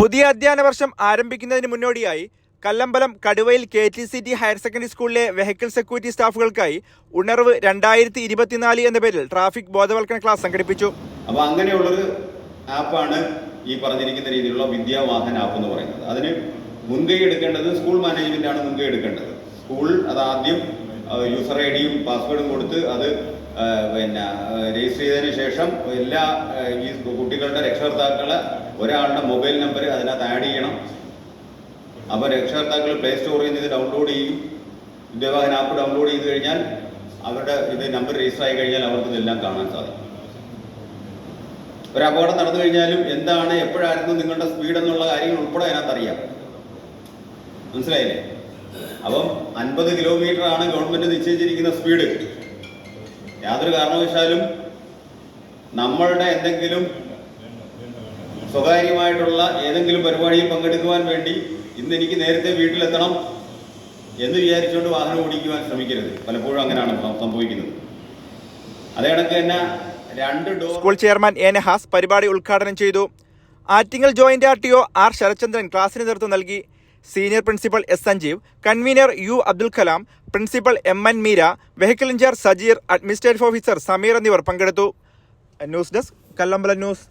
പുതിയ അധ്യയന വർഷം ആരംഭിക്കുന്നതിന് മുന്നോടിയായി Kallambalam കടുവയിൽ K T C T higher secondary സ്കൂളിലെ വെഹിക്കിൾ സെക്യൂരിറ്റി സ്റ്റാഫുകൾക്കായി ഉണർവ് രണ്ടായിരത്തി ഇരുപത്തിനാല് എന്ന പേരിൽ ട്രാഫിക് ബോധവൽക്കരണ ക്ലാസ് സംഘടിപ്പിച്ചു. അപ്പോൾ അങ്ങനെയുള്ളൊരു ആപ്പാണ് ഈ പറഞ്ഞിരിക്കുന്ന രീതിയിലുള്ള വിദ്യാവാഹൻ ആപ്പ് എന്ന് പറയുന്നത്. അതിന് മുൻകൈ എടുക്കേണ്ടത് സ്കൂൾ മാനേജ്മെന്റ് ആണ് മുൻകൈ എടുക്കേണ്ടത്. സ്കൂൾ അത് ആദ്യം യൂസർ ഐ ഡിയും പാസ്വേഡും കൊടുത്ത് അത് പിന്നെ രജിസ്റ്റർ ചെയ്തതിന് ശേഷം എല്ലാ ഈ കുട്ടികളുടെ രക്ഷകർത്താക്കൾ ഒരാളുടെ മൊബൈൽ നമ്പർ അതിനകത്ത് ആഡ് ചെയ്യണം. അപ്പോൾ രക്ഷകർത്താക്കൾ പ്ലേ സ്റ്റോറിൽ നിന്ന് ഇത് ഡൗൺലോഡ് ചെയ്യും. വിദ്യാഭ്യാസ ആപ്പ് ഡൗൺലോഡ് ചെയ്ത് കഴിഞ്ഞാൽ അവരുടെ ഇത് നമ്പർ രജിസ്റ്റർ ആയി കഴിഞ്ഞാൽ അവർക്ക് ഇതെല്ലാം കാണാൻ സാധിക്കും. ഒരു അപകടം നടന്നു കഴിഞ്ഞാലും എന്താണ് എപ്പോഴായിരുന്നു നിങ്ങളുടെ സ്പീഡ് എന്നുള്ള കാര്യങ്ങൾ ഉൾപ്പെടെ അതിനകത്ത് അറിയാം. മനസ്സിലായില്ലേ? അപ്പം അൻപത് കിലോമീറ്റർ ആണ് ഗവൺമെന്റ് നിശ്ചയിച്ചിരിക്കുന്ന സ്പീഡ് യാതൊരു കാരണവശാലും നമ്മളുടെ എന്തെങ്കിലും സ്വകാര്യമായിട്ടുള്ള ഏതെങ്കിലും പരിപാടിയിൽ പങ്കെടുക്കുവാൻ വേണ്ടി ഇന്ന് എനിക്ക് നേരത്തെ വീട്ടിലെത്തണം എന്ന് വിചാരിച്ചുകൊണ്ട് വാഹനം ഓടിക്കുവാൻ ശ്രമിക്കരുത്. പലപ്പോഴും അങ്ങനെയാണ് സംഭവിക്കുന്നത്. അതേ കണക്ക് തന്നെ രണ്ട് സ്കൂൾ ചെയർമാൻ എ നെഹാസ് പരിപാടി ഉദ്ഘാടനം ചെയ്തു. Attingal joint R T O R Sarachandran ക്ലാസിന് നേതൃത്വം നൽകി. Senior principal S Sanjeev convener U Abdul Kalam principal M N Meera vehicle in-charge Sajeer administrative officer Sameer എന്നിവർ പങ്കെടുത്തു. News desk Kallambalam news